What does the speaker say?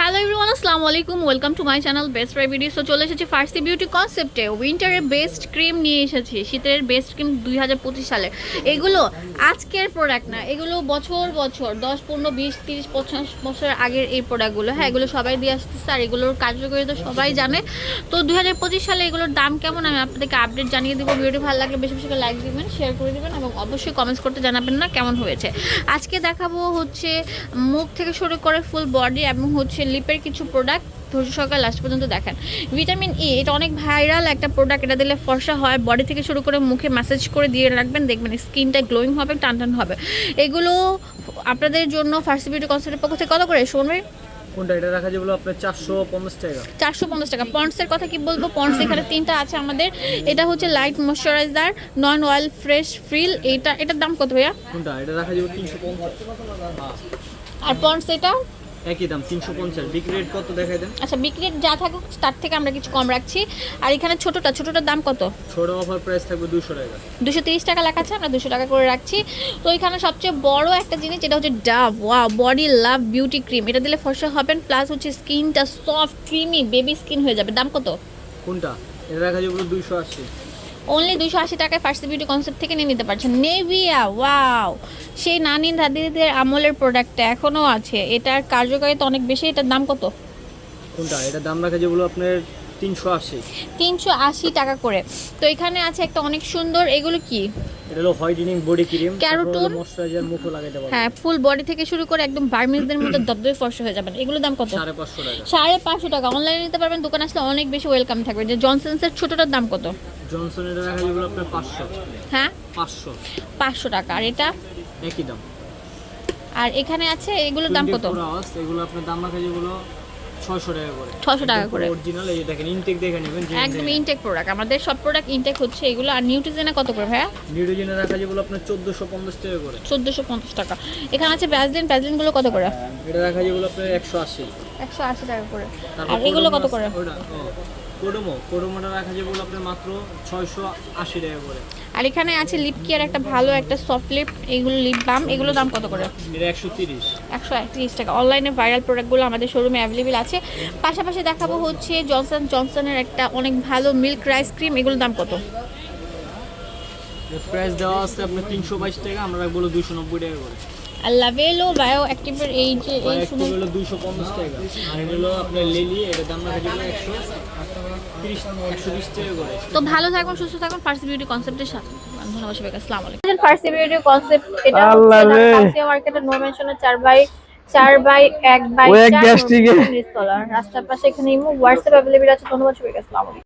Hello everyone আসসালামু আলাইকুম welcome to my channel best fry video so চলে এসেছি ফার্সি বিউটি কনসেপ্টে উইন্টারের বেস্ট ক্রিম নিয়ে এসেছি। শীতের বেস্ট ক্রিম দুই হাজার পঁচিশ সালের এগুলো আজকের প্রোডাক্ট না, এগুলো বছর বছর, দশ, পনেরো, বিশ, তিরিশ পঞ্চাশ বছর আগের এই প্রোডাক্টগুলো হ্যাঁ এগুলো সবাই দিয়ে আসতেছে আর এগুলোর কার্যকারিতা সবাই জানে। তো দুই হাজার পঁচিশ সালে এগুলোর দাম কেমন আমি আপনাদেরকে আপডেট জানিয়ে দেবো। ভিডিও ভালো লাগলে বেশি বেশি লাইক দিবেন শেয়ার করে দিবেন এবং অবশ্যই কমেন্টস করতে জানাবেন না কেমন হয়েছে। আজকে দেখাবো হচ্ছে মুখ থেকে শুরু করে ফুল বডি এবং হচ্ছে লিপের কিছু প্রোডাক্ট ধৈর্য সহকারে লাস্ট পর্যন্ত দেখেন। ভিটামিন ই এটা অনেক ভাইরাল একটা প্রোডাক্ট এটা দিলে ফর্সা হয় বডি থেকে শুরু করে মুখে ম্যাসেজ করে দিয়ে রাখবেন দেখবেন স্কিনটা গ্লোয়িং হবে টান টান হবে। এগুলো আপনাদের জন্য ফার্স্ট বিউটি কনসেপ্টের পক্ষ থেকে কত করে? শুনবে কোনটা? এটা রাখা যাবে আপনার চারশো পঞ্চাশ টাকা। চারশো পঞ্চাশ টাকা। পন্ডসের কথা কি বলব? পন্ডস এখানে তিনটা আছে আমাদের। এটা হচ্ছে light moisturiser non oil fresh feel এটা এটার দাম কত ভাইয়া? কোনটা? এটা রাখা যাবে তিনশো পঞ্চাশ। আর পন্ডস এটা একই দাম তিনশো পঞ্চাশ। বিক্রি রেট কত দেখাই দেন? আচ্ছা বিক্রি যা থাকুক তার থেকে আমরা কিছু কম রাখছি। আর এখানে ছোটটা ছোটটার দাম কত? ছোট অফার প্রাইস থাকবে দুশো টাকা। দুশো তিরিশ টাকা লেখা আছে আমরা দুশো টাকা করে রাখছি। তো এখানে সবচেয়ে বড় একটা জিনিস যেটা হচ্ছে ডাভ ওয়া বডি লাভ বিউটি ক্রিম এটা দিলে ফর্সা হবেন প্লাস হচ্ছে স্কিনটা সফট ক্রিমি বেবি স্কিন হয়ে যাবে। দাম কত? কোনটা? এটা রাখা যাবে দুইশো আশি। অনলি দুশো আশি টাকায় ফার্স্ট বিউটি কনসেপ্ট থেকে নিয়ে নিতে পারছেন। নেভিয়া ওয়াও সেই নানি দাদিদের আমলের প্রোডাক্টটা এখনও আছে। এটার কার্যকারিতা অনেক বেশি। এটার দাম কত? কোনটা? এটার দাম রাখা যেগুলো আপনার তিনশো আশি। তিনশো আশি টাকা করে। তো এখানে আছে একটা অনেক সুন্দর। এগুলো কি? হ্যাঁ ফুল বডি থেকে শুরু করে একদম বার্মিজদের মতো দবদবে হয়ে যাবেন। এগুলোর দাম কত? 550 টাকা। টাকা। অনলাইনে নিতে পারবেন দোকান আসলে অনেক বেশি ওয়েলকাম থাকবে। যে জনসনসের দাম কত? হ্যাঁ? 500 টাকা। আর এটা? একই আর এখানে আছে এগুলোর দাম কত? এগুলো আপনার দাম রাখা যেগুলো 600 টাকা করে। 600 টাকা করে। অরিজিনাল এই দেখেন ইনটেক দেখে নেবেন একদম ইনটেক প্রোডাক্ট আমাদের সব প্রোডাক্ট ইনটেক হচ্ছে এগুলো। আর নিউট্রিজেনা কত করে ভাইয়া? নিউট্রিজেনা রাখা যেগুলো আপনার 1450 টাকা করে। 1450 টাকা। এখানে আছে ভ্যাসলিন ভ্যাসলিন কত করে? হ্যাঁ, এটা রাখা যেগুলো আপনার 180 180 টাকা করে। আর এগুলো কত করে? কোডোমো কোডোমোটা রাখা যাবে আপনার মাত্র ছয়শো আশি টাকা করে। আর এখানে আছে লিপ কেয়ার একটা ভালো একটা সফট লিপ এগুলো লিপ বাম এগুলো দাম কত করে? এটা একশো তিরিশ। একশো একত্রিশ টাকা। অনলাইনে ভাইরাল প্রোডাক্টগুলো আমাদের শোরুমে অ্যাভেলেবেল আছে। পাশাপাশি দেখাবো হচ্ছে জনসন জনসনের একটা অনেক ভালো মিল্ক রাইস ক্রিম এগুলোর দাম কত? প্রাইস দেওয়া আছে আপনার তিনশো বাইশ টাকা আমরা রাখব দুশো নব্বই টাকা করে। লাভেলো বায়ো অ্যাক্টিভের এই যে এই সময় হলো 250 টাকা। আর হলো আপনার এটা দাম তো ভালো থাকুন সুস্থ থাকুন ফার্স্ট বিউটি কনসেপ্টের সাথে। ধন্যবাদ সবাইকে আসসালামু আলাইকুম। ফার্স্ট বিউটি কনসেপ্ট এটা হচ্ছে মার্কেটের নো 4 বাই চার বাই এক বাই রাস্তার পাশে এখানে হোয়াটসঅ্যাপ অ্যাভেলেবল আছে। ধন্যবাদ সবাইকে আসসালামু আলাইকুম।